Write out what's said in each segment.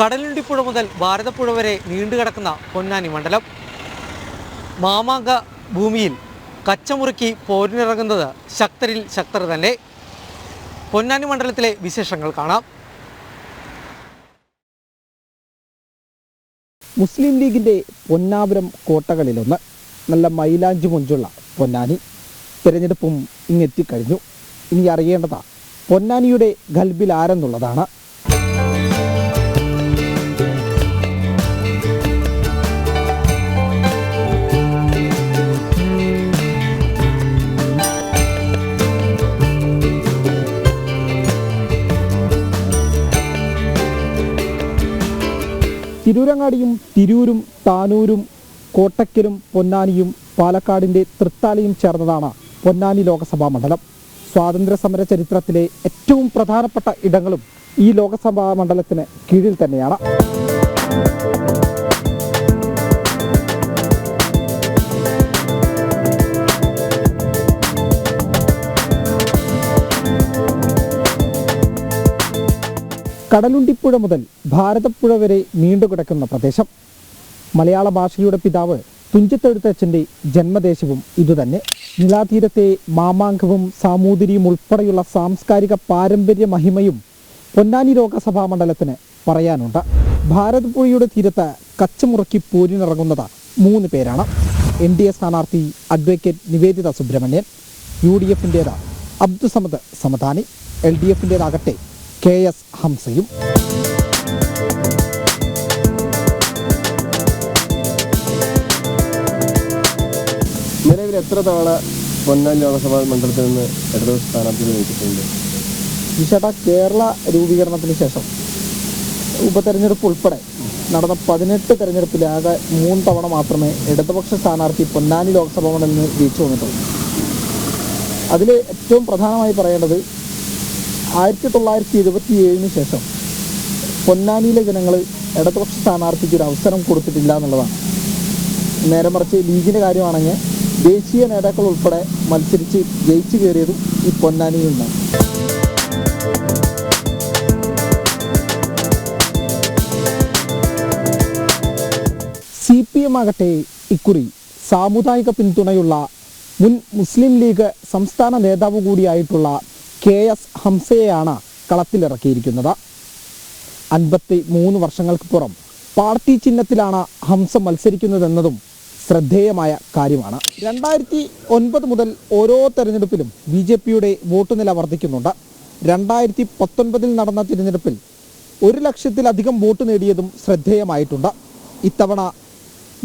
കടലുണ്ടിപ്പുഴ മുതൽ ഭാരതപ്പുഴ വരെ നീണ്ടുകിടക്കുന്ന പൊന്നാനി മണ്ഡലം. മാമാങ്ക ഭൂമിയിൽ കച്ചമുറുക്കി പോരിനിറങ്ങുന്നത് ശക്തരിൽ ശക്തർ തന്നെ. പൊന്നാനി മണ്ഡലത്തിലെ വിശേഷങ്ങൾ കാണാം. മുസ്ലിം ലീഗിന്റെ പൊന്നാപുരം കോട്ടകളിലൊന്ന്. നല്ല മൈലാഞ്ചി മുഞ്ചുള്ള പൊന്നാനി. തിരഞ്ഞെടുപ്പും ഇങ്ങെത്തിക്കഴിഞ്ഞു. ഇനി അറിയേണ്ടതാണ് പൊന്നാനിയുടെ ഗൽബിൽ ആരെന്നുള്ളതാണ്. തിരൂരങ്ങാടിയും തിരൂരും താനൂരും കോട്ടക്കലും പൊന്നാനിയും പാലക്കാടിന്റെ തൃത്താലയും ചേർന്നതാണ് പൊന്നാനി ലോകസഭാ മണ്ഡലം. സ്വാതന്ത്ര്യ സമര ചരിത്രത്തിലെ ഏറ്റവും പ്രധാനപ്പെട്ട ഇടങ്ങളും ഈ ലോകസഭാ മണ്ഡലത്തിന് കീഴിൽ തന്നെയാണ്. കടലുണ്ടിപ്പുഴ മുതൽ ഭാരതപ്പുഴ വരെ നീണ്ടുകിടക്കുന്ന പ്രദേശം. മലയാള ഭാഷയുടെ പിതാവ് തുഞ്ചത്തെഴുത്തച്ഛന്റെ ജന്മദേശവും ഇതുതന്നെ. നിലാതീരത്തെ മാമാങ്കവും സാമൂതിരിയും ഉൾപ്പെടെയുള്ള സാംസ്കാരിക പാരമ്പര്യ മഹിമയും പൊന്നാനി ലോകസഭാ മണ്ഡലത്തിന് പറയാനുണ്ട്. ഭാരതപ്പുഴയുടെ തീരത്ത് കച്ചമുറക്കി പോരിനിറങ്ങുന്നത് മൂന്ന് പേരാണ്. എൻ ഡി എ സ്ഥാനാർത്ഥി advocate Niveditha Subramanian U D എഫിന്റേത് Abdussamad Samadani L D എഫിന്റേതാകട്ടെ കെ എസ് ഹംസയും നിലവിൽ എത്ര തവണ പൊന്നാനി ലോകസഭാ മണ്ഡലത്തിൽ നിന്ന് ഇടതുപക്ഷ സ്ഥാനാർത്ഥികൾ നയിച്ചിട്ടുണ്ട് ഈ ചേട്ടാ കേരള രൂപീകരണത്തിന് ശേഷം ഉപതെരഞ്ഞെടുപ്പ് ഉൾപ്പെടെ നടന്ന പതിനെട്ട് തെരഞ്ഞെടുപ്പിൽ ആകെ മൂന്ന് തവണ മാത്രമേ ഇടതുപക്ഷ സ്ഥാനാർത്ഥി പൊന്നാനി ലോക്സഭാ മണ്ഡലത്തിൽ നിന്ന് ജയിച്ചു വന്നിട്ടുള്ളൂ. അതിൽ ഏറ്റവും പ്രധാനമായി പറയേണ്ടത് ആയിരത്തി തൊള്ളായിരത്തി എഴുപത്തി ഏഴിന് ശേഷം പൊന്നാനിയിലെ ജനങ്ങൾ ഇടതുപക്ഷ സ്ഥാനാർത്ഥിക്ക് ഒരു അവസരം കൊടുത്തിട്ടില്ല എന്നുള്ളതാണ്. നേരെ മറിച്ച് ലീഗിന്റെ കാര്യമാണെങ്കിൽ ദേശീയ നേതാക്കൾ ഉൾപ്പെടെ മത്സരിച്ച് ജയിച്ചു കയറിയതും ഈ പൊന്നാനിയിൽ നിന്നാണ്. സി പി എം ആകട്ടെ ഇക്കുറി സാമുദായിക പിന്തുണയുള്ള മുൻ മുസ്ലിം ലീഗ് സംസ്ഥാന നേതാവ് കൂടിയായിട്ടുള്ള കെ എസ് ഹംസയെയാണ് കളത്തിലിറക്കിയിരിക്കുന്നത്. അൻപത്തി മൂന്ന് വർഷങ്ങൾക്ക് പുറം പാർട്ടി ചിഹ്നത്തിലാണ് ഹംസ മത്സരിക്കുന്നതെന്നതും ശ്രദ്ധേയമായ കാര്യമാണ്. രണ്ടായിരത്തി ഒൻപത് മുതൽ ഓരോ തെരഞ്ഞെടുപ്പിലും ബി ജെ പിയുടെ വോട്ട് നില വർദ്ധിക്കുന്നുണ്ട്. രണ്ടായിരത്തി പത്തൊൻപതിൽ നടന്ന തിരഞ്ഞെടുപ്പിൽ ഒരു ലക്ഷത്തിലധികം വോട്ട് നേടിയതും ശ്രദ്ധേയമായിട്ടുണ്ട്. ഇത്തവണ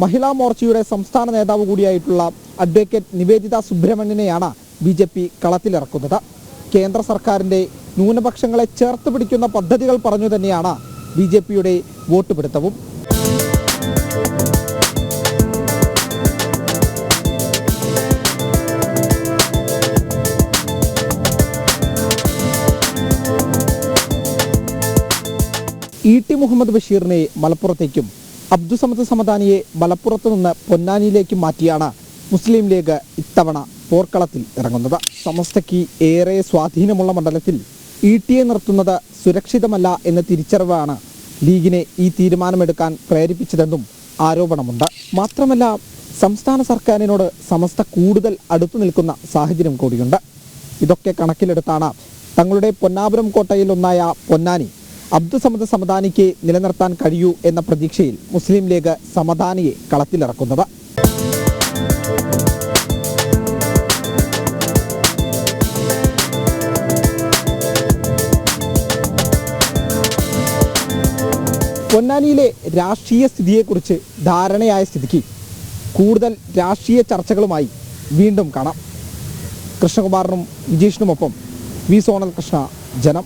മഹിളാ മോർച്ചയുടെ സംസ്ഥാന നേതാവ് കൂടിയായിട്ടുള്ള അഡ്വക്കേറ്റ് നിവേദിത സുബ്രഹ്മണ്യനെയാണ് ബി ജെ പി കളത്തിലിറക്കുന്നത്. കേന്ദ്ര സർക്കാരിന്റെ ന്യൂനപക്ഷങ്ങളെ ചേർത്ത് പിടിക്കുന്ന പദ്ധതികൾ പറഞ്ഞു തന്നെയാണ് ബി ജെ പിയുടെ വോട്ട് പിടുത്തവും. ഇ ടി മുഹമ്മദ് ബഷീറിനെ മലപ്പുറത്തേക്കും അബ്ദുസമദ് സമദാനിയെ മലപ്പുറത്തു നിന്ന് പൊന്നാനിയിലേക്കും മാറ്റിയാണ് മുസ്ലിം ലീഗ് ഇത്തവണ പോർക്കളത്തിൽ ഇറങ്ങുന്നത്. സമസ്തയ്ക്ക് ഏറെ സ്വാധീനമുള്ള മണ്ഡലത്തിൽ ഇ ടിയെ നിർത്തുന്നത് സുരക്ഷിതമല്ല എന്ന തിരിച്ചറിവാണ് ലീഗിനെ ഈ തീരുമാനമെടുക്കാൻ പ്രേരിപ്പിച്ചതെന്നും ആരോപണമുണ്ട്. മാത്രമല്ല സംസ്ഥാന സർക്കാരിനോട് സമസ്ത കൂടുതൽ അടുത്തു നിൽക്കുന്ന സാഹചര്യം കൂടിയുണ്ട്. ഇതൊക്കെ കണക്കിലെടുത്താണ് തങ്ങളുടെ പൊന്നാപുരം കോട്ടയിൽ ഒന്നായ പൊന്നാനി അബ്ദുസമദ് സമദാനിക്ക് നിലനിർത്താൻ കഴിയൂ എന്ന പ്രതീക്ഷയിൽ മുസ്ലിം ലീഗ് സമദാനിയെ കളത്തിലിറക്കുന്നത്. പൊന്നാനിയിലെ രാഷ്ട്രീയ സ്ഥിതിയെക്കുറിച്ച് ധാരണയായ സ്ഥിതിക്ക് കൂടുതൽ രാഷ്ട്രീയ ചർച്ചകളുമായി വീണ്ടും കാണാം. കൃഷ്ണകുമാറിനും വിജീഷിനുമൊപ്പം വി സോണൽ കൃഷ്ണ ജനം.